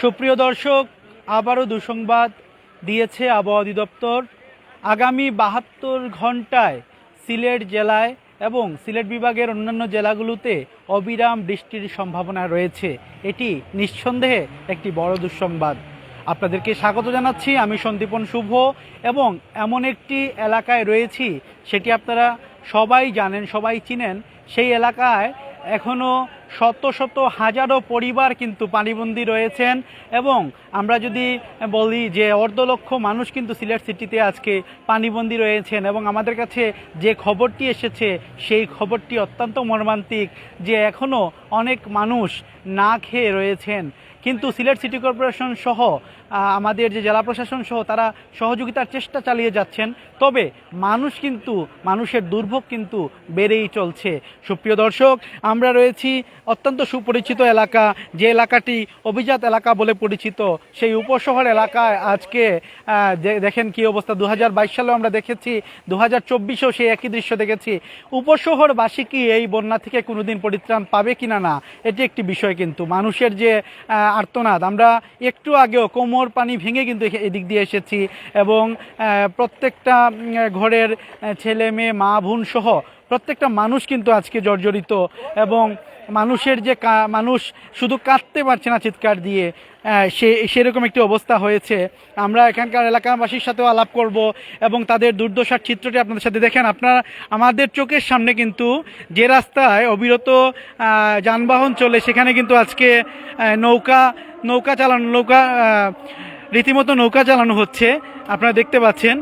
সুপ্রিয় দর্শক, আবারও দুঃসংবাদ দিয়েছে আবহাওয়া অধিদপ্তর। আগামী বাহাত্তর ঘন্টায় সিলেট জেলায় এবং সিলেট বিভাগের অন্যান্য জেলাগুলোতে অবিরাম বৃষ্টির সম্ভাবনা রয়েছে। এটি নিঃসন্দেহে একটি বড় দুঃসংবাদ। আপনাদেরকে স্বাগত জানাচ্ছি, আমি সন্দীপন শুভ এবং এমন একটি এলাকায় রয়েছি, সেটি আপনারা সবাই জানেন, সবাই চিনেন। সেই এলাকায় এখনও শত শত হাজারো পরিবার কিন্তু পানিবন্দী রয়েছেন এবং আমরা যদি বলি যে অর্ধ লক্ষ মানুষ কিন্তু সিলেট সিটিতে আজকে পানিবন্দী রয়েছেন এবং আমাদের কাছে যে খবরটি এসেছে, সেই খবরটি অত্যন্ত মর্মান্তিক যে এখনও অনেক মানুষ না খেয়ে রয়েছেন। কিন্তু সিলেট সিটি কর্পোরেশন সহ আমাদের যে জেলা প্রশাসন সহ তারা সহযোগিতার চেষ্টা চালিয়ে যাচ্ছেন। তবে মানুষ কিন্তু, মানুষের দুর্ভোগ কিন্তু বেড়েই চলছে। সুপ্রিয় দর্শক, আমরা রয়েছি অত্যন্ত সুপরিচিত এলাকা, যে এলাকাটি অভিজাত এলাকা বলে পরিচিত, সেই উপশহর এলাকায় আজকে দেখেন কি অবস্থা দু সালেও আমরা দেখেছি দু হাজার চব্বিশেও সেই একই দৃশ্য দেখেছি। উপশহরবাসী কি এই বন্যা থেকে কোনোদিন পরিত্রাণ পাবে কিনা না, এটি একটি বিষয় কিন্তু। মানুষের যে আর্তনাদ, আমরা একটু আগেও কোমর পানি ভেঙে কিন্তু এদিক দিয়ে এসেছি এবং প্রত্যেকটা ঘরের ছেলে মেয়ে, মা, বোন সহ প্রত্যেকটা মানুষ কিন্তু আজকে জর্জরিত এবং মানুষের যে মানুষ শুধু কাঁদতে পারছে না চিৎকার দিয়ে সে, সেরকম একটি অবস্থা হয়েছে। আমরা এখানকার এলাকাবাসীর সাথেও আলাপ করব এবং তাদের দুর্দশার চিত্রটি আপনাদের সাথে দেখেন। আপনারা, আমাদের চোখের সামনে কিন্তু যে রাস্তায় অবিরত যানবাহন চলে, সেখানে কিন্তু আজকে নৌকা নৌকা চালানো, নৌকা রীতিমতো নৌকা চালানো হচ্ছে। আপনারা দেখতে পাচ্ছেন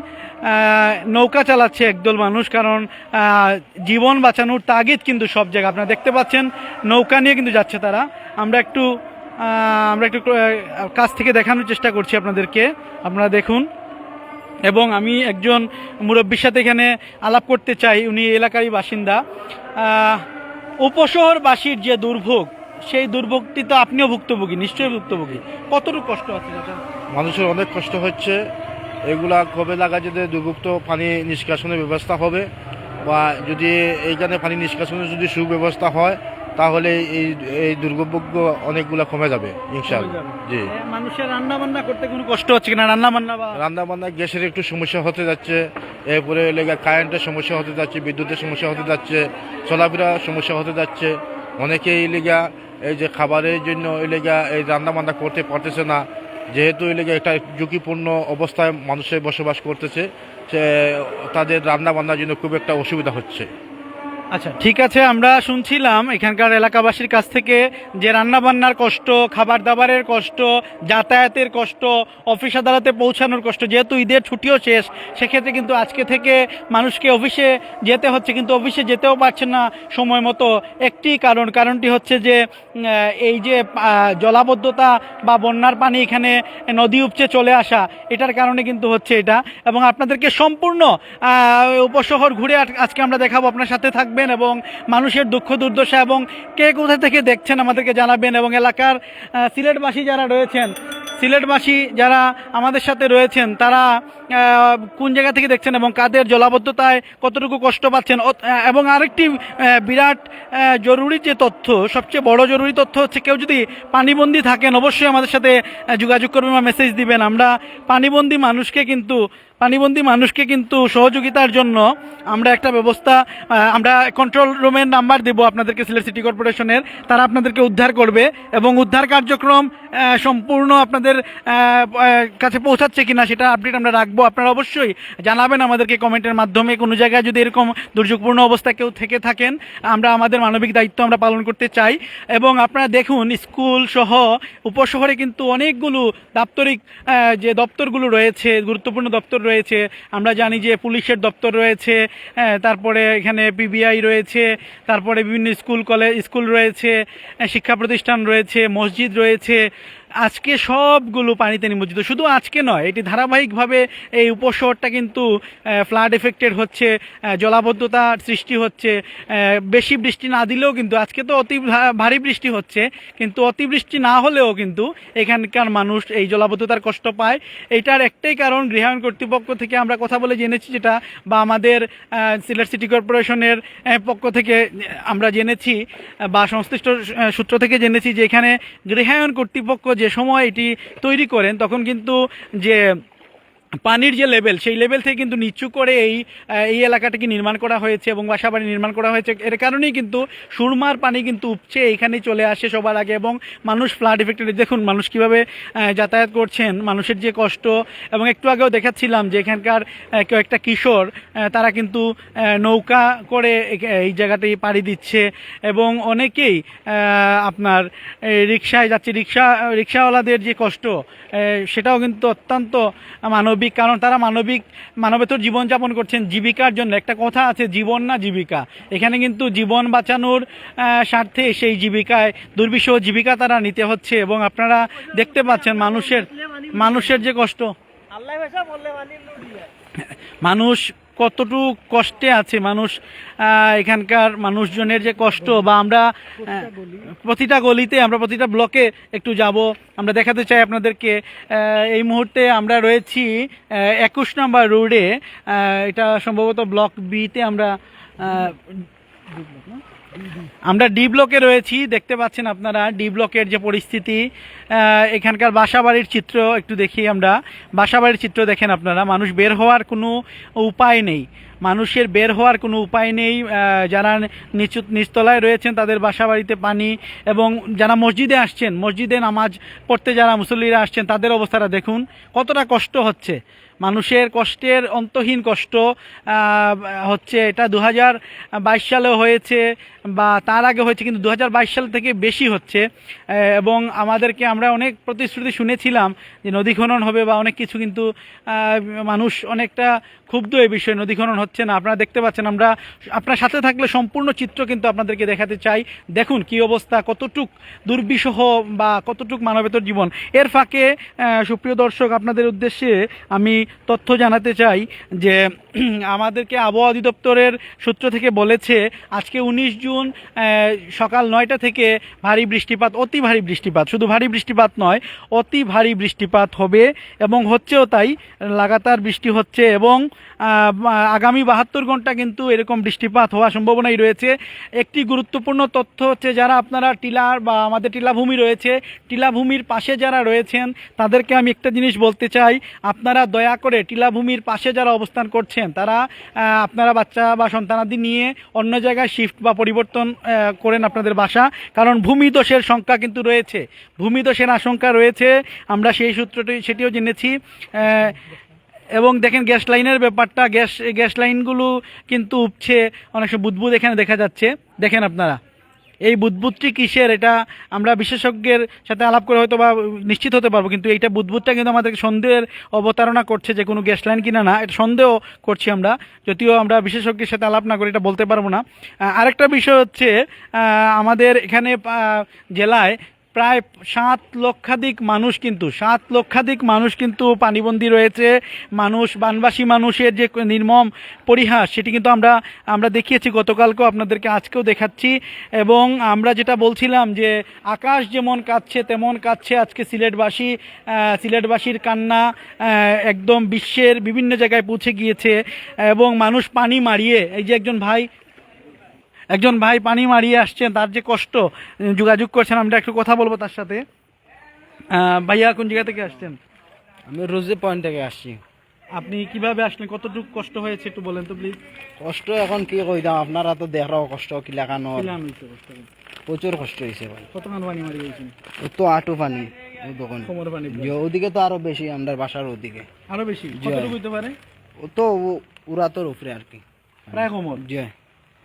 নৌকা চালাচ্ছে একদল মানুষ, কারণ জীবন বাঁচানোর তাগিদ কিন্তু সব জায়গায়। আপনারা দেখতে পাচ্ছেন, নৌকা নিয়ে কিন্তু যাচ্ছে তারা। আমরা একটু আমরা একটু কাছ থেকে দেখানোর চেষ্টা করছি আপনাদেরকে। আপনারা দেখুন। এবং আমি একজন মুরব্বীর সাথে এখানে আলাপ করতে চাই, উনি এলাকারই বাসিন্দা। উপশহরবাসীর যে দুর্ভোগ, সেই দুর্ভোগটি তো আপনিও ভুক্তভোগী, নিশ্চয়ই ভুক্তভোগী। কতটুকু কষ্ট চাচা? মানুষের অনেক কষ্ট হচ্ছে। এগুলা কবে লাগা যদি দুর্ভুক্ত পানি নিষ্কাশনের ব্যবস্থা হবে বা যদি এইখানে পানি নিষ্কাশনের যদি সুব্যবস্থা হয় তাহলে এই এই দুর্ভোগ্য অনেকগুলা কমে যাবে ইনশাআল্লাহ। জি। মানুষের রান্না বান্না করতে কোনো কষ্ট হচ্ছে কিনা? রান্না বান্না রান্না বান্না গ্যাসের একটু সমস্যা হতে যাচ্ছে এরপরে লেগে কারেন্টের সমস্যা হতে যাচ্ছে বিদ্যুতের সমস্যা হতে যাচ্ছে চলাফেরার সমস্যা হতে যাচ্ছে। অনেকেই এই লেগা এই যে খাবারের জন্য এই লেগা এই রান্না বান্না করতে পারতেছে না যেহেতু লেগে একটা ঝুঁকিপূর্ণ অবস্থায় মানুষের বসবাস করতেছে, সে তাদের রান্না বান্নার জন্য খুব একটা অসুবিধা হচ্ছে। আচ্ছা ঠিক আছে, আমরা শুনছিলাম এখানকার এলাকাবাসীর কাছ থেকে যে রান্না বান্নার কষ্ট খাবার দাবারের কষ্ট, যাতায়াতের কষ্ট, অফিস আদালতে পৌঁছানোর কষ্ট, যেহেতু ঈদের ছুটিও শেষ, সেক্ষেত্রে কিন্তু আজকে থেকে মানুষকে অফিসে যেতে হচ্ছে, কিন্তু অফিসে যেতেও পারছে না সময় মতো। একটি কারণ, কারণটি হচ্ছে যে এই যে জলাবদ্ধতা বা বন্যার পানি এখানে নদী উপচে চলে আসা, এটার কারণে কিন্তু হচ্ছে এটা। এবং আপনাদেরকে সম্পূর্ণ উপশহর ঘুরে আজ- আজকে আমরা দেখাবো, আপনার সাথে থাকবেন। এবং মানুষের দুঃখ, দুর্দশা এবং কে কোথা থেকে দেখছেন আমাদেরকে জানাবেন এবং এলাকার সিলেটবাসী যারা রয়েছেন, সিলেটবাসী যারা আমাদের সাথে রয়েছেন, তারা কোন জায়গা থেকে দেখছেন এবং কাদের জলাবদ্ধতায় কতটুকু কষ্ট পাচ্ছেন এবং আরেকটি বিরাট জরুরি যে তথ্য, সবচেয়ে বড় জরুরি তথ্য হচ্ছে কেউ যদি পানিবন্দী থাকেন, অবশ্যই আমাদের সাথে যোগাযোগ করবেন বা মেসেজ দিবেন। আমরা পানিবন্দী মানুষকে কিন্তু পানিবন্দী মানুষকে কিন্তু সহযোগিতার জন্য আমরা একটা ব্যবস্থা আমরা কন্ট্রোল রুমের নাম্বার দেব আপনাদেরকে সিলেট সিটি কর্পোরেশনের তারা আপনাদেরকে উদ্ধার করবে এবং উদ্ধার কার্যক্রম সম্পূর্ণ আপনাদের কাছে পৌঁছাচ্ছে কিনা সেটা আপডেট আমরা রাখব। আপনারা অবশ্যই জানাবেন আমাদেরকে কমেন্টের মাধ্যমে কোনো জায়গায় যদি এরকম দুর্যোগপূর্ণ অবস্থায় কেউ থেকে থাকেন। আমরা আমাদের মানবিক দায়িত্ব আমরা পালন করতে চাই এবং আপনারা দেখুন, স্কুল সহ উপশহরে কিন্তু অনেকগুলো দাপ্তরিক যে দপ্তরগুলো রয়েছে, গুরুত্বপূর্ণ দপ্তর রয়েছে আমরা জানি যে পুলিশের দপ্তর রয়েছে তারপরে এখানে পিবিআই রয়েছে, তারপরে বিভিন্ন স্কুল কলেজ স্কুল রয়েছে শিক্ষা প্রতিষ্ঠান রয়েছে, মসজিদ রয়েছে আজকে সবগুলো পানিতে নিমজ্জিত। শুধু আজকে নয় এটি ধারাবাহিকভাবে এই উপশহরটা কিন্তু ফ্লাড এফেক্টেড হচ্ছে আহ, জলাবদ্ধতার সৃষ্টি হচ্ছে বেশি বৃষ্টি না দিলেও কিন্তু আজকে তো অতি ভারী বৃষ্টি হচ্ছে কিন্তু অতিবৃষ্টি না হলেও কিন্তু এখানকার মানুষ এই জলাবদ্ধতার কষ্ট পায়। এটার একটাই কারণ গৃহায়ণ কর্তৃপক্ষ থেকে আমরা কথা বলে জেনেছি যেটা বা আমাদের সিলেট সিটি কর্পোরেশনের পক্ষ থেকে আমরা জেনেছি বা সংশ্লিষ্ট সূত্র থেকে জেনেছি যে এখানে গৃহায়ণ কর্তৃপক্ষ যে যে সময় এটি তৈরি করেন তখন কিন্তু যে পানির যে লেভেল, সেই লেভেল থেকে কিন্তু নিচু করে এই এই এলাকাটাকে নির্মাণ করা হয়েছে এবং বাসাবাড়ি নির্মাণ করা হয়েছে। এর কারণেই কিন্তু সুরমার পানি কিন্তু উপচে এইখানেই চলে আসে সবার আগে এবং মানুষ ফ্লাড এফেক্টেড। দেখুন, মানুষ কীভাবে যাতায়াত করছেন, মানুষের যে কষ্ট এবং একটু আগেও দেখাচ্ছিলাম যে এখানকার কয়েকটা কিশোর তারা কিন্তু নৌকা করে এই জায়গাটি পাড়ি দিচ্ছে এবং অনেকেই আপনার রিক্সায় যাচ্ছে। রিক্সা রিক্সাওয়ালাদের যে কষ্ট সেটাও কিন্তু অত্যন্ত মানবিক কারণ তারা মানবিক মানবেতর জীবনযাপন করছেন। জীবিকার জন্য একটা কথা আছে জীবন না জীবিকা। এখানে কিন্তু জীবন বাঁচানোর স্বার্থে সেই জীবিকায় দুর্বিষহ জীবিকা তারা নিতে হচ্ছে এবং আপনারা দেখতে পাচ্ছেন মানুষের মানুষের যে কষ্ট। মানুষ কতটুকু কষ্টে আছে মানুষ এখানকার মানুষজনের যে কষ্ট বা আমরা প্রতিটা গলিতে, আমরা প্রতিটা ব্লকে একটু যাব। আমরা দেখাতে চাই আপনাদেরকে এই মুহূর্তে আমরা রয়েছি একুশ নম্বর রোডে এটা সম্ভবত ব্লক বিতে আমরা আমরা ডি ব্লকে রয়েছি, দেখতে পাচ্ছেন আপনারা ডি ব্লকের যে পরিস্থিতি। এখানকার বাসাবাড়ির চিত্র একটু দেখি আমরা। বাসাবাড়ির চিত্র দেখেন আপনারা, মানুষ বের হওয়ার কোনো উপায় নেই। মানুষের বের হওয়ার কোনো উপায় নেই। যারা নিচু, নিচতলায় রয়েছেন, তাদের বাসাবাড়িতে পানি এবং যারা মসজিদে আসছেন, মসজিদে নামাজ পড়তে যারা মুসল্লিরা আসছেন, তাদের অবস্থাটা দেখুন, কতটা কষ্ট হচ্ছে। মানুষের কষ্টের অন্তহীন কষ্ট হচ্ছে এটা দু হাজার সালেও হয়েছে বা তার আগে হয়েছে, কিন্তু দু হাজার বাইশ সাল থেকে বেশি হচ্ছে। এবং আমাদেরকে আমরা অনেক প্রতিশ্রুতি শুনেছিলাম যে নদী খনন হবে বা অনেক কিছু কিন্তু মানুষ অনেকটা ক্ষুব্ধ এই বিষয়ে নদী খনন হচ্ছে না। আপনারা দেখতে পাচ্ছেন, আমরা আপনার সাথে থাকলে সম্পূর্ণ চিত্র কিন্তু আপনাদেরকে দেখাতে চাই। দেখুন কি অবস্থা, কতটুক দুর্বিষহ বা কতটুক মানবেতর জীবন। এর ফাঁকে সুপ্রিয় দর্শক, আপনাদের উদ্দেশ্যে আমি তথ্য জানাতে চাই যে, আমাদেরকে আবহাওয়া অধিদপ্তরের সূত্র থেকে বলেছে, আজকে উনিশ জুন সকাল নয়টা থেকে ভারী বৃষ্টিপাত, অতি ভারী বৃষ্টিপাত, শুধু ভারী বৃষ্টিপাত নয়, অতি ভারী বৃষ্টিপাত হবে এবং হচ্ছেও তাই, লাগাতার বৃষ্টি হচ্ছে এবং আগামী বাহাত্তর ঘণ্টা কিন্তু এরকম বৃষ্টিপাত হওয়ার সম্ভাবনাই রয়েছে। একটি গুরুত্বপূর্ণ তথ্য হচ্ছে, যারা আপনারা টিলার বা আমাদের টিলাভূমি রয়েছে, টিলাভূমির পাশে যারা রয়েছেন, তাদেরকে আমি একটা জিনিস বলতে চাই, আপনারা দয়া করে টিলাভূমির পাশে যারা অবস্থান করছেন, তারা আপনারা বাচ্চা বা সন্তানাদি নিয়ে অন্য জায়গায় শিফট বা পরিবর্তন করেন আপনাদের বাসা। কারণ ভূমিদোষের সংখ্যা কিন্তু রয়েছে। ভূমিদোষের আশঙ্কা রয়েছে। আমরা সেই সূত্রটি, সেটিও জেনেছি। এবং দেখেন গ্যাস লাইনের ব্যাপারটা, গ্যাস গ্যাস লাইনগুলো কিন্তু উপছে, অনেক সময় বুদবুদ এখানে দেখা যাচ্ছে। দেখেন আপনারা। এই বুদবুদটি কিসের? এটা আমরা বিশেষজ্ঞের সাথে আলাপ করে হয়তো বা নিশ্চিত হতে পারব, কিন্তু এইটা বুদবুদটা কিন্তু আমাদেরকে সন্দেহের অবতারণা করছে যে কোনো গ্যাস লাইন কিনা না, এটা সন্দেহ করছি আমরা, যদিও আমরা বিশেষজ্ঞের সাথে আলাপ না করি এটা বলতে পারব না। আরেকটা বিষয় হচ্ছে আমাদের এখানে জেলায় প্রায় সাত লক্ষাধিক মানুষ কিন্তু, সাত লক্ষাধিক মানুষ কিন্তু পানিবন্দী রয়েছে। মানুষ, বানবাসী মানুষের যে নির্মম পরিহাস, সেটি কিন্তু আমরা আমরা দেখিয়েছি, গতকালকেও আপনাদেরকে আজকেও দেখাচ্ছি। এবং আমরা যেটা বলছিলাম যে, আকাশ যেমন কাঁদছে, তেমন কাঁদছে আজকে সিলেটবাসী সিলেটবাসীর কান্না একদম বিশ্বের বিভিন্ন জায়গায় পৌঁছে গিয়েছে। এবং মানুষ পানি মারিয়ে, এই যে একজন ভাই একজন ভাই পানি মারিয়ে আসছেন তার যে কষ্ট যোগাযোগ করছেন আমরা একটু কথা বলব তার সাথে। ভাইয়া কোন জায়গা থেকে আসছেন? আমি রোজি পয়েন্ট থেকে আসছি। আপনি কীভাবে আসলেন? কতটুকু কষ্ট হয়েছে একটু বলেন তো প্লিজ কষ্ট এখন কি কইতাম আপনারা তো দেখাও কষ্ট কিলাকানোর প্রচুর কষ্ট হয়েছে ভাই। কতক্ষণ পানি মারি গেছেন? ও তো আটু পানি কোমর পানি ওদিকে তো আরও বেশি আমরা বাসার ওদিকে। আরও বেশি? জি। কতটুকু হইতে পারে? ও তো ও- তোর উপরে আর কি। প্রায় কোমর? যে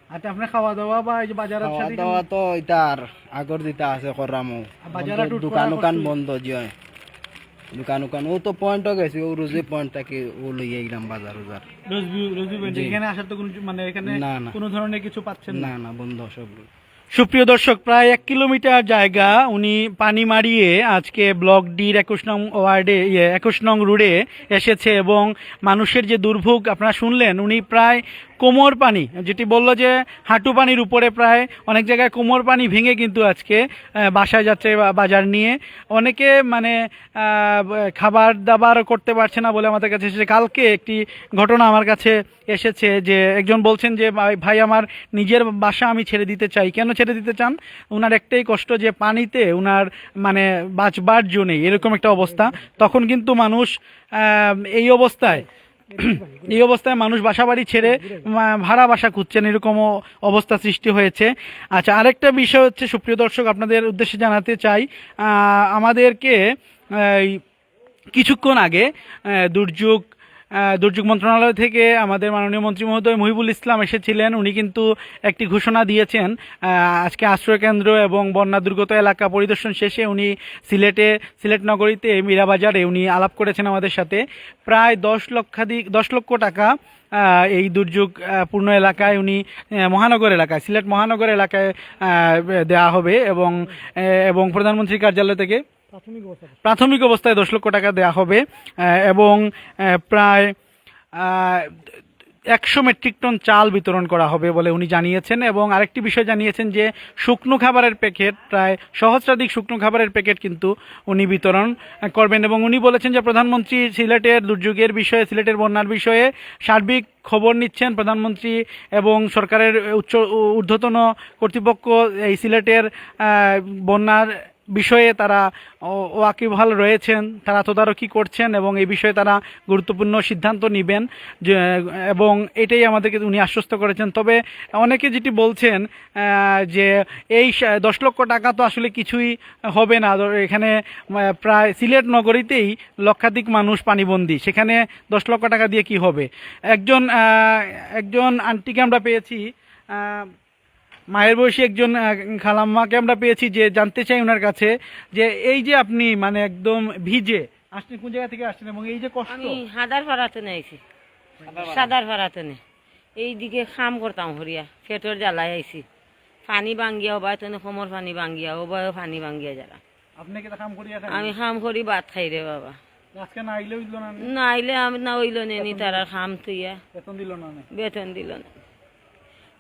আচ্ছা আপনার খাওয়া দাওয়া বা এই যে বাজারের খাওয়া দাওয়া তো ইতার আগর দিতা আছে করামো বাজারে দোকান কষ্ট। বন্ধ যে। দোকান উকান ও তো পয়েন্টও গেছে ও রোজি পয়েন্ট থেকে ও লইয়া গেলাম বাজার রোজবি এখানে আসার তো কোনো মানে এখানে। কোনো ধরনের কিছু পাচ্ছেন না? না না বন্ধ সব। সুপ্রিয় দর্শক প্রায় এক কিলোমিটার জায়গা উনি পানি মারিয়ে আজকে ব্লক ডির একুশ নং ওয়ার্ডে ইয়ে একুশ নং রোডে এসেছে এবং মানুষের যে দুর্ভোগ আপনারা শুনলেন উনি প্রায় কোমর পানি, যেটি বলল যে হাঁটু পানির উপরে প্রায় অনেক জায়গায় কোমর পানি ভেঙে কিন্তু আজকে বাসায় যাচ্ছে বাজার নিয়ে। অনেকে মানে খাবার দাবার করতে পারছে না বলে আমাদের কাছে এসেছে। কালকে একটি ঘটনা আমার কাছে এসেছে যে একজন বলছেন যে, ভাই ভাই আমার নিজের বাসা আমি ছেড়ে দিতে চাই। কেন ছেড়ে দিতে চান? ওনার একটাই কষ্ট যে পানিতে ওনার মানে বাঁচবার জো নেই এরকম একটা অবস্থা। তখন কিন্তু মানুষ এই অবস্থায় এই অবস্থায় মানুষ বাসা বাড়ি ছেড়ে ভাড়া বাসা খুঁজছেন, এরকমও অবস্থা সৃষ্টি হয়েছে। আচ্ছা আরেকটা বিষয় হচ্ছে, সুপ্রিয় দর্শক, আপনাদের উদ্দেশ্যে জানাতে চাই আমাদেরকে কিছুক্ষণ আগে দুর্যোগ দুর্যোগ মন্ত্রণালয় থেকে আমাদের মাননীয় মন্ত্রী মহোদয় মহিবুল ইসলাম এসেছিলেন। উনি কিন্তু একটি ঘোষণা দিয়েছেন আজকে আশ্রয় কেন্দ্র এবং বন্যা দুর্গত এলাকা পরিদর্শন শেষে উনি সিলেটে, সিলেট নগরীতে মীরাবাজারে উনি আলাপ করেছেন আমাদের সাথে। প্রায় দশ লক্ষাধিক, দশ লক্ষ টাকা এই দুর্যোগ পূর্ণ এলাকায় উনি মহানগর এলাকায়, সিলেট মহানগর এলাকায় দেওয়া হবে এবং এবং প্রধানমন্ত্রীর কার্যালয় থেকে প্রাথমিক অবস্থায়। দশ লক্ষ টাকা দেওয়া হবে এবং প্রায় একশো মেট্রিক টন চাল বিতরণ করা হবে বলে উনি জানিয়েছেন। এবং আরেকটি বিষয় জানিয়েছেন যে, শুকনো খাবারের প্যাকেট, প্রায় সহস্রাধিক শুকনো খাবারের প্যাকেট কিন্তু উনি বিতরণ করবেন। এবং উনি বলেছেন যে, প্রধানমন্ত্রী সিলেটের দুর্যোগের বিষয়ে, সিলেটের বন্যার বিষয়ে সার্বিক খবর নিচ্ছেন প্রধানমন্ত্রী এবং সরকারের উচ্চ ঊর্ধ্বতন কর্তৃপক্ষ এই সিলেটের বন্যার বিষয়ে তারা ওয়াকিবহাল রয়েছেন, তারা তদারকি করছেন এবং এই বিষয়ে তারা গুরুত্বপূর্ণ সিদ্ধান্ত নেবেন যে, এবং এটাই আমাদেরকে উনি আশ্বস্ত করেছেন। তবে অনেকে যেটি বলছেন যে এই দশ লক্ষ টাকা তো আসলে কিছুই হবে না। এখানে প্রায় সিলেট নগরীতেই লক্ষাধিক মানুষ পানিবন্দী। সেখানে দশ লক্ষ টাকা দিয়ে কি হবে? একজন একজন আন্টিকে আমরা পেয়েছি মায়ের বয়সী একজন খালাম্মাকে আমরা পেয়েছি যে জানতে চাই ওনার কাছে যে এই যে আপনি মানে একদম ভিজে আসছেন কোন জায়গা থেকে আসছেন এবং এই যে কষ্ট? আমি হাদার ভাড়াতে আইছি সাদার ভাড়াতে নে। এইদিকে খাম করতাম হরিয়া। পেটর জ্বালাই আইছি। পানি ভাঙ্গিয়া হবাই তো কোমর পানি বাঙ্গিয়া ভাঙ্গিয়া হবাই পানি ভাঙ্গিয়া যারা। আপনি কি কাম করিয়া খান? আমি খাম করি ভাত খাই রে বাবা। আজকে না আইলেও দিল না না? আইলে আমি না হইল নেনি তারা খাম তুইয়া বেতন দিল না না। বেতন দিল না।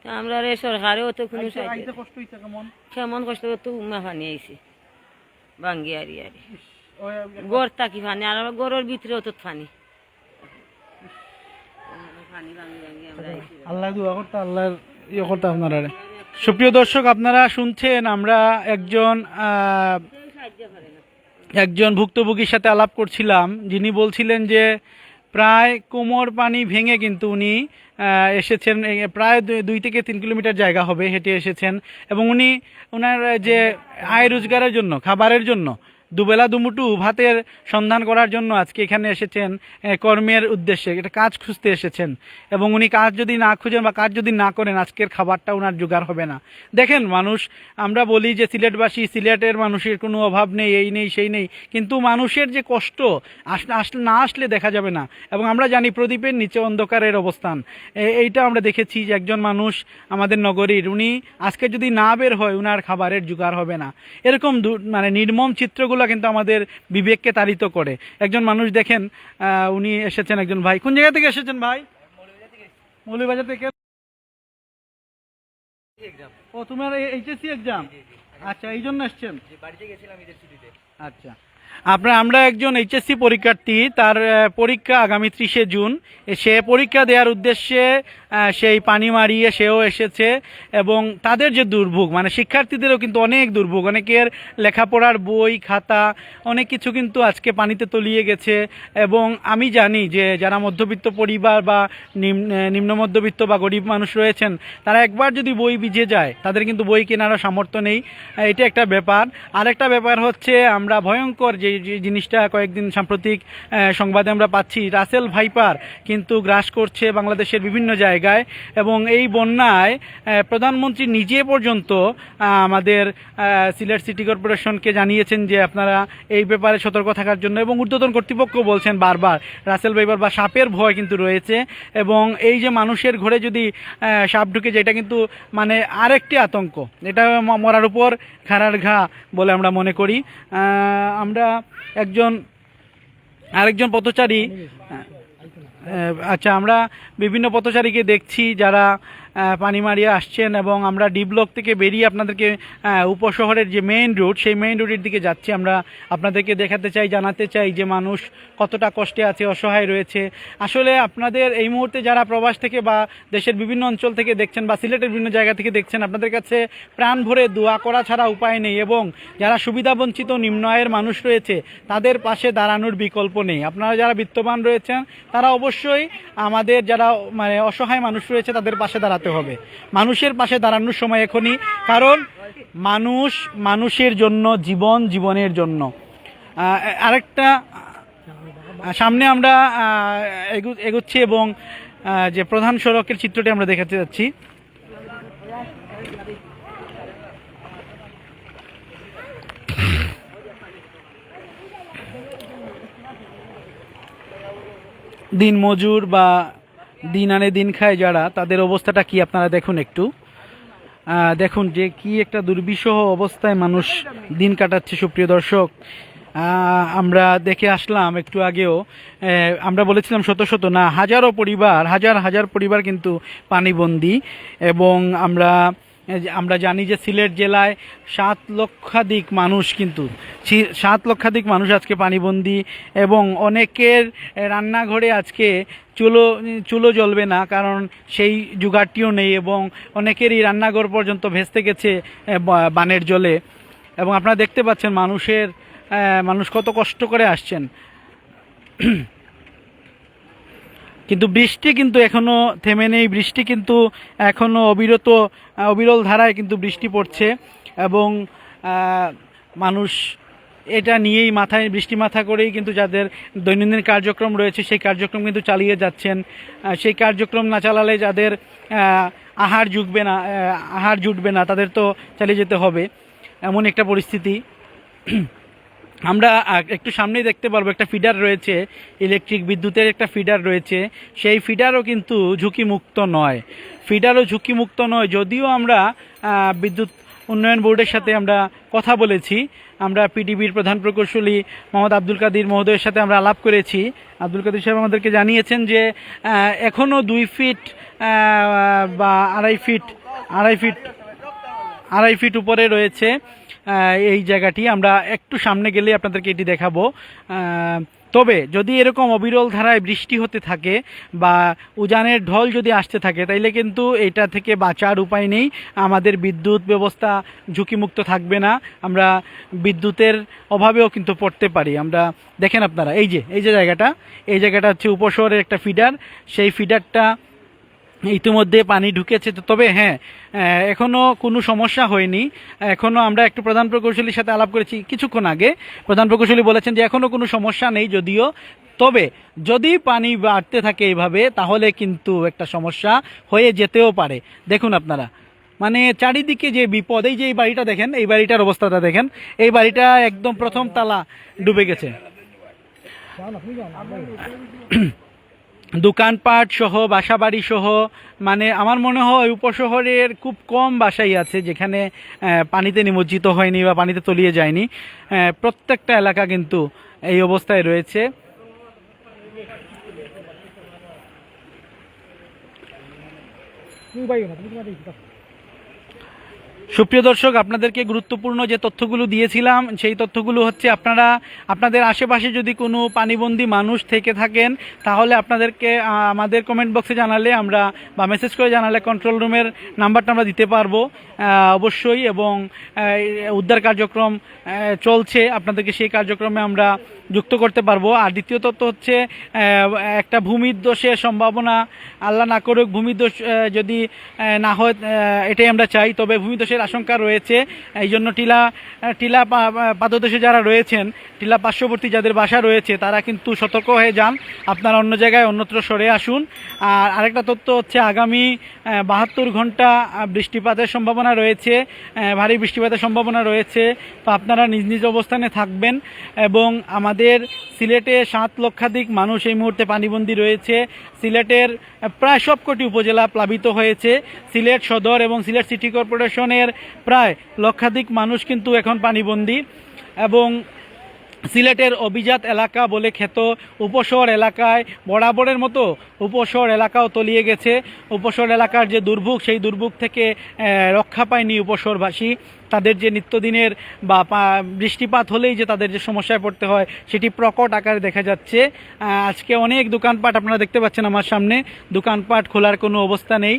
তা আমরা রে সরকারেও তো কোনো কেমন? কষ্ট তো উমা আইছি। ভাঙ্গি আরি আরি। গড় তাকি পানি আর গড়ের ভিতরেও তো পানি পানি ভাঙ্গি ভাঙ্গি আমরা আইছি আল্লাহ দোয়া করতে আল্লাহর ইয়ে করতে আপনারা সুপ্রিয় দর্শক আপনারা শুনছেন আমরা একজন একজন ভুক্তভোগীর সাথে আলাপ করছিলাম। যিনি বলছিলেন যে প্রায় কোমর পানি ভেঙে কিন্তু উনি এসেছেন প্রায় দুই- থেকে তিন কিলোমিটার জায়গা হবে হেঁটে এসেছেন এবং উনি ওনার যে আয় রোজগারের জন্য, খাবারের জন্য দুবেলা দুমুটু ভাতের সন্ধান করার জন্য আজকে এখানে এসেছেন কর্মের উদ্দেশ্যে। এটা কাজ খুঁজতে এসেছেন। এবং উনি কাজ যদি না খুঁজেন বা কাজ যদি না করেন, আজকের খাবারটা ওনার জোগাড় হবে না। দেখেন, মানুষ, আমরা বলি যে সিলেটবাসী, সিলেটের মানুষের কোনো অভাব নেই, এই নেই, সেই নেই। কিন্তু মানুষের যে কষ্ট আসলে না আসলে দেখা যাবে না। এবং আমরা জানি প্রদীপের নিচে অন্ধকারের অবস্থান। এইটা আমরা দেখেছি যে একজন মানুষ আমাদের নগরীর, উনি আজকে যদি না বের হয়, উনার খাবারের জোগাড় হবে না। এরকম মানে নির্মম চিত্রগুলো কিন্তু আমাদের বিবেককে তাড়িত করে। একজন মানুষ দেখেন আহ, উনি এসেছেন একজন ভাই। কোন জায়গা থেকে এসেছেন ভাই? মৌলভীবাজার থেকে। ও তোমার এইচএসসি এক্সাম আচ্ছা এই জন্য এসছেন? আচ্ছা। আপনার, আমরা একজন এইচএসসি পরীক্ষার্থী, তার পরীক্ষা আগামী ত্রিশে জুন। সে পরীক্ষা দেওয়ার উদ্দেশ্যে সেই পানি মারিয়ে সেও এসেছে এবং তাদের যে দুর্ভোগ মানে শিক্ষার্থীদেরও কিন্তু অনেক দুর্ভোগ। অনেকের লেখাপড়ার বই, খাতা, অনেক কিছু কিন্তু আজকে পানিতে তলিয়ে গেছে এবং আমি জানি যে যারা মধ্যবিত্ত পরিবার বা নিম্ন মধ্যবিত্ত বা গরিব মানুষ রয়েছেন, তারা একবার যদি বই ভিজে যায়, তাদের কিন্তু বই কেনারও সামর্থ্য নেই। এটা একটা ব্যাপার। আরেকটা ব্যাপার হচ্ছে, আমরা ভয়ঙ্কর যে যে জিনিসটা কয়েকদিন সাম্প্রতিক সংবাদে আমরা পাচ্ছি, রাসেল ভাইপার কিন্তু গ্রাস করছে বাংলাদেশের বিভিন্ন জায়গায় এবং এই বন্যায় প্রধানমন্ত্রী নিজে পর্যন্ত আমাদের সিলেট সিটি কর্পোরেশনকে জানিয়েছেন যে আপনারা এই ব্যাপারে সতর্ক থাকার জন্য এবং ঊর্ধ্বতন কর্তৃপক্ষ বলছেন বারবার, রাসেল ভাইপার বা সাপের ভয় কিন্তু রয়েছে এবং এই যে মানুষের ঘরে যদি সাপ ঢুকে যায়, এটা কিন্তু মানে আরেকটি আতঙ্ক, এটা মরার উপর খাড়ার ঘা বলে আমরা মনে করি। আমরা একজন আরেকজন পথচারী আচ্ছা আমরা বিভিন্ন পথচারীকে দেখছি যারা পানি মারিয়ে আসছেন এবং আমরা ডি ব্লক থেকে বেরিয়ে আপনাদেরকে উপশহরের যে মেইন রুট সেই মেইন রুটের দিকে যাচ্ছি। আমরা আপনাদেরকে দেখাতে চাই, জানাতে চাই যে মানুষ কতটা কষ্টে আছে, অসহায় রয়েছে। আসলে আপনাদের এই মুহূর্তে যারা প্রবাস থেকে বা দেশের বিভিন্ন অঞ্চল থেকে দেখছেন বা সিলেটের বিভিন্ন জায়গা থেকে দেখছেন, আপনাদের কাছে প্রাণ ভরে দোয়া করা ছাড়া উপায় নেই এবং যারা সুবিধাবঞ্চিত নিম্ন আয়ের মানুষ রয়েছে, তাদের পাশে দাঁড়ানোর বিকল্প নেই। আপনারা যারা বিত্তবান রয়েছেন, তারা অবশ্যই আমাদের যারা মানে অসহায় মানুষ রয়েছে, তাদের পাশে দাঁড়াতে হবে। মানুষের পাশে দাঁড়ানোর সময় এখনই, কারণ মানুষ মানুষের জন্য, জীবন জীবনের জন্য। আরেকটা সামনে আমরা এগো- এগোচ্ছি এবং যে প্রধান সড়কের চিত্রটি আমরা দেখাতে যাচ্ছি। দিন মজুর বা দিন আনে দিন খায় যারা, তাদের অবস্থাটা কি আপনারা দেখুন একটু। দেখুন যে কি একটা দুর্বিষহ অবস্থায় মানুষ দিন কাটাচ্ছে, সুপ্রিয় দর্শক। আমরা দেখে আসলাম একটু আগেও আমরা বলেছিলাম শত শত না, হাজারো পরিবার, হাজার হাজার পরিবার কিন্তু পানিবন্দী এবং আমরা আমরা জানি যে সিলেট জেলায় সাত লক্ষাধিক মানুষ কিন্তু সাত লক্ষাধিক মানুষ আজকে পানিবন্দি এবং অনেকের রান্নাঘরে আজকে চুলো চুলো জ্বলবে না, কারণ সেই জোগাড়টিও নেই এবং অনেকেরই রান্নাঘর পর্যন্ত ভেস্তে গেছে বানের জলে। এবং আপনারা দেখতে পাচ্ছেন মানুষের মানুষ কত কষ্ট করে আসছেন। কিন্তু বৃষ্টি কিন্তু এখনও থেমে নেই। বৃষ্টি কিন্তু এখনও অবিরত অবিরল ধারায় কিন্তু বৃষ্টি পড়ছে এবং মানুষ এটা নিয়েই মাথায়, বৃষ্টি মাথা করেই কিন্তু যাদের দৈনন্দিন কার্যক্রম রয়েছে সেই কার্যক্রম কিন্তু চালিয়ে যাচ্ছেন। সেই কার্যক্রম না চালালে যাদের আহার জুটবে না আহার জুটবে না, তাদের তো চালিয়ে যেতে হবে। এমন একটা পরিস্থিতি। আমরা একটু সামনেই দেখতে পারব একটা ফিডার রয়েছে ইলেকট্রিক বিদ্যুতের একটা ফিডার রয়েছে, সেই ফিডারও কিন্তু ঝুঁকিমুক্ত নয়। ফিডারও ঝুঁকিমুক্ত নয়, যদিও আমরা বিদ্যুৎ উন্নয়ন বোর্ডের সাথে আমরা কথা বলেছি, আমরা পিডিবির প্রধান প্রকৌশলী মোহাম্মদ আব্দুল কাদির মহোদয়ের সাথে আমরা আলাপ করেছি। আব্দুল কাদির সাহেব আমাদেরকে জানিয়েছেন যে এখনও দুই ফিট বা আড়াই ফিট আড়াই ফিট আড়াই ফিট উপরে রয়েছে। এই জায়গাটি। আমরা একটু সামনে গেলে আপনাদেরকে এটি দেখাবো। তবে যদি এরকম অবিরল ধারায় বৃষ্টি হতে থাকে বা উজানের ঢল যদি আসতে থাকে, তাইলে কিন্তু এটা থেকে বাঁচার উপায় নেই। আমাদের বিদ্যুৎ ব্যবস্থা ঝুঁকিমুক্ত থাকবে না। আমরা বিদ্যুতের অভাবেও কিন্তু পড়তে পারি। আমরা দেখেন আপনারা, এই যে এই যে জায়গাটা, এই জায়গাটা হচ্ছে উপশহরের একটা ফিডার। সেই ফিডারটা ইতিমধ্যে পানি ঢুকেছে তো তবে হ্যাঁ আহ, এখনও কোনো সমস্যা হয়নি। এখনও আমরা একটু প্রধান প্রকৌশলীর সাথে আলাপ করেছি কিছুক্ষণ আগে। প্রধান প্রকৌশলী বলেছেন যে এখনও কোনো সমস্যা নেই যদিও। তবে যদি পানি বাড়তে থাকে এইভাবে তাহলে কিন্তু একটা সমস্যা হয়ে যেতেও পারে। দেখুন আপনারা মানে চারিদিকে যে বিপদ এই যে এই বাড়িটা দেখেন এই বাড়িটার অবস্থাটা দেখেন এই বাড়িটা একদম প্রথম তালা ডুবে গেছে। দোকানপাট সহ, বাসাবাড়ি সহ মানে আমার মনে হয় উপশহরের খুব কম বাসাই আছে যেখানে পানিতে নিমজ্জিত হয়নি বা পানিতে তলিয়ে যায়নি। প্রত্যেকটা এলাকা কিন্তু এই অবস্থায় রয়েছে। সুপ্রিয় দর্শক, আপনাদেরকে গুরুত্বপূর্ণ যে তথ্যগুলো দিয়েছিলাম, সেই তথ্যগুলো হচ্ছে আপনারা, আপনাদের আশেপাশে যদি কোনো পানিবন্দী মানুষ থেকে থাকেন, তাহলে আপনাদেরকে আমাদের কমেন্ট বক্সে জানালে আমরা, বা মেসেজ করে জানালে কন্ট্রোল রুমের নাম্বারটা আমরা দিতে পারব। অবশ্যই, এবং উদ্ধার কার্যক্রম চলছে, আপনাদেরকে সেই কার্যক্রমে আমরা যুক্ত করতে পারব। আর দ্বিতীয় তথ্য হচ্ছে একটা ভূমিদোষের সম্ভাবনা, আল্লাহ না করুক ভূমিদোষ যদি না হয় এটাই আমরা চাই। তবে ভূমিদোষের আশঙ্কা রয়েছে। এই জন্য টিলা টিলা পাদদেশে যারা রয়েছেন, টিলা পার্শ্ববর্তী যাদের বাসা রয়েছে, তারা কিন্তু সতর্ক হয়ে যান। আপনারা অন্য জায়গায় অন্যত্র সরে আসুন। আর আরেকটা তথ্য হচ্ছে, আগামী বাহাত্তর ঘণ্টা বৃষ্টিপাতের সম্ভাবনা রয়েছে ভারী বৃষ্টিপাতের সম্ভাবনা রয়েছে। তো আপনারা নিজ নিজ অবস্থানে থাকবেন এবং আমাদের সিলেটে সাত লক্ষাধিক মানুষ এই মুহূর্তে পানিবন্দী রয়েছে। সিলেটের প্রায় সবকটি উপজেলা প্লাবিত হয়েছে। সিলেট সদর এবং সিলেট সিটি কর্পোরেশনের প্রায় লক্ষাধিক মানুষ কিন্তু এখন পানিবন্দী এবং সিলেটের অভিজাত এলাকা বলে খ্যাত উপশহর এলাকায় বরাবরের মতো উপশহর এলাকাও তলিয়ে গেছে। উপশহর এলাকার যে দুর্ভোগ, সেই দুর্ভোগ থেকে রক্ষা পায়নি উপশহরবাসী। তাদের যে নিত্যদিনের বা বৃষ্টিপাত হলেই যে তাদের যে সমস্যায় পড়তে হয়, সেটি প্রকট আকারে দেখা যাচ্ছে। আজকে অনেক দোকানপাট আপনারা দেখতে পাচ্ছেন আমার সামনে। দোকানপাট খোলার কোনো অবস্থা নেই।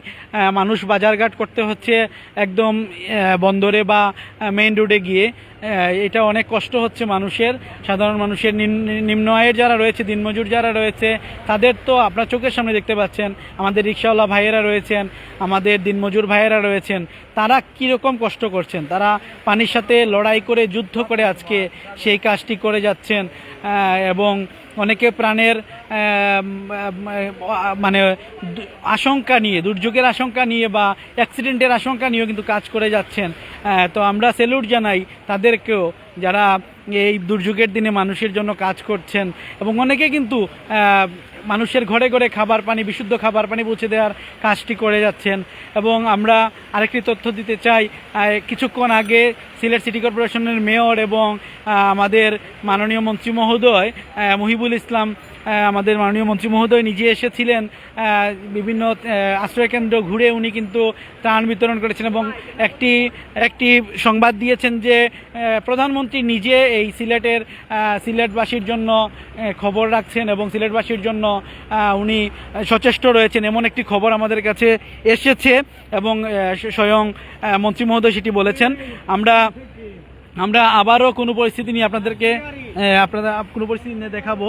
মানুষ বাজারঘাট করতে হচ্ছে একদম বন্দরে বা মেইন রোডে গিয়ে। এটা অনেক কষ্ট হচ্ছে মানুষের, সাধারণ মানুষের নিম্ন- আয়ের যারা রয়েছে, দিনমজুর যারা রয়েছে, তাদের তো আপনার চোখের সামনে দেখতে পাচ্ছেন, আমাদের রিক্সাওয়ালা ভাইয়েরা রয়েছেন, আমাদের দিনমজুর ভাইয়েরা রয়েছেন, তারা কীরকম কষ্ট করছেন? তারা পানির সাথে লড়াই করে যুদ্ধ করে আজকে সেই কাজটি করে যাচ্ছেন এবং অনেকে প্রাণের মানে আশঙ্কা নিয়ে, দুর্যোগের আশঙ্কা নিয়ে বা অ্যাক্সিডেন্টের আশঙ্কা নিয়েও কিন্তু কাজ করে যাচ্ছেন। তো আমরা সেলুট জানাই তাদেরকেও যারা এই দুর্যোগের দিনে মানুষের জন্য কাজ করছেন। এবং অনেকে কিন্তু মানুষের ঘরে ঘরে খাবার পানি, বিশুদ্ধ খাবার পানি পৌঁছে দেওয়ার কাজটি করে যাচ্ছেন। এবং আমরা আরেকটি তথ্য দিতে চাই কিছুক্ষণ আগে সিলেট সিটি কর্পোরেশনের মেয়র এবং আমাদের মাননীয় মন্ত্রী মহোদয় মহিবুল ইসলাম আমাদের মাননীয় মন্ত্রী মহোদয় নিজে এসেছিলেন বিভিন্ন আশ্রয়কেন্দ্র ঘুরে উনি কিন্তু ত্রাণ বিতরণ করেছেন এবং একটি একটি সংবাদ দিয়েছেন যে প্রধানমন্ত্রী নিজে এই সিলেটের সিলেটবাসীর জন্য খবর রাখছেন এবং সিলেটবাসীর জন্য উনি সচেষ্ট রয়েছেন। এমন একটি খবর আমাদের কাছে এসেছে এবং স্বয়ং মন্ত্রী মহোদয় সেটি বলেছেন। আমরা আমরা আবারও কোনো পরিস্থিতি নিয়ে আপনাদেরকে আপনারা কোনো পরিস্থিতি নিয়ে দেখাবো।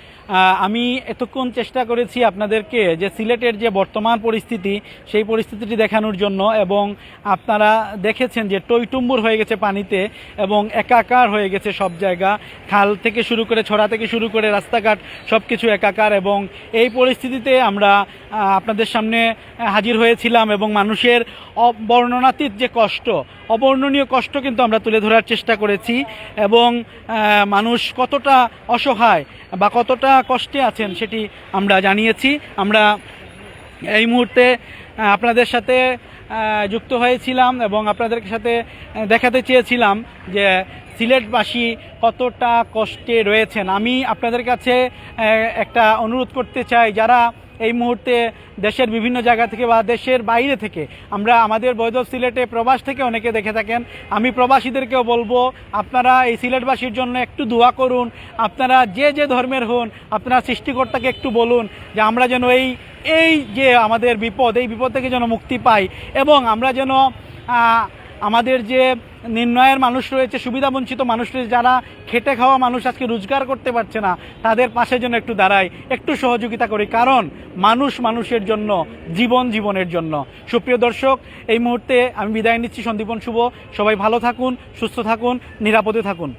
আমি এতক্ষণ চেষ্টা করেছি আপনাদেরকে যে সিলেটের যে বর্তমান পরিস্থিতি, সেই পরিস্থিতিটি দেখানোর জন্য এবং আপনারা দেখেছেন যে টইটুম্বুর হয়ে গেছে পানিতে এবং একাকার হয়ে গেছে সব জায়গা। খাল থেকে শুরু করে ছড়া থেকে শুরু করে রাস্তাঘাট সব কিছু একাকার এবং এই পরিস্থিতিতে আমরা আপনাদের সামনে হাজির হয়েছিলাম এবং মানুষের অবর্ণনাতীত যে কষ্ট অবর্ণনীয় কষ্ট কিন্তু আমরা তুলে ধরার চেষ্টা করেছি এবং মানুষ কতটা অসহায় বা কতটা কষ্টে আছেন সেটি আমরা জানিয়েছি। আমরা এই মুহূর্তে আপনাদের সাথে যুক্ত হয়েছিলাম এবং আপনাদের সাথে দেখাতে চেয়েছিলাম যে সিলেটবাসী কতটা কষ্টে রয়েছেন। আমি আপনাদের কাছে একটা অনুরোধ করতে চাই, যারা এই মুহূর্তে দেশের বিভিন্ন জায়গা থেকে বা দেশের বাইরে থেকে আমরা আমাদের বৈধ সিলেটে প্রবাস থেকে অনেকে দেখে থাকেন। আমি প্রবাসীদেরকেও বলব, আপনারা এই সিলেটবাসীর জন্য একটু দোয়া করুন। আপনারা যে যে ধর্মের হন, আপনারা সৃষ্টিকর্তাকে একটু বলুন যে আমরা যেন এই এই যে আমাদের বিপদ, এই বিপদ থেকে যেন মুক্তি পাই এবং আমরা যেন আমাদের যে নির্ণয়ের মানুষ রয়েছে সুবিধাবঞ্চিত মানুষ রয়েছে, যারা খেটে খাওয়া মানুষ আজকে রোজগার করতে পারছে না, তাদের পাশে যেন একটু দাঁড়ায় একটু সহযোগিতা করি। কারণ মানুষ মানুষের জন্য, জীবন জীবনের জন্য। সুপ্রিয় দর্শক, এই মুহূর্তে আমি বিদায় নিচ্ছি। সন্দীপন শুভ। সবাই ভালো থাকুন, সুস্থ থাকুন, নিরাপদে থাকুন।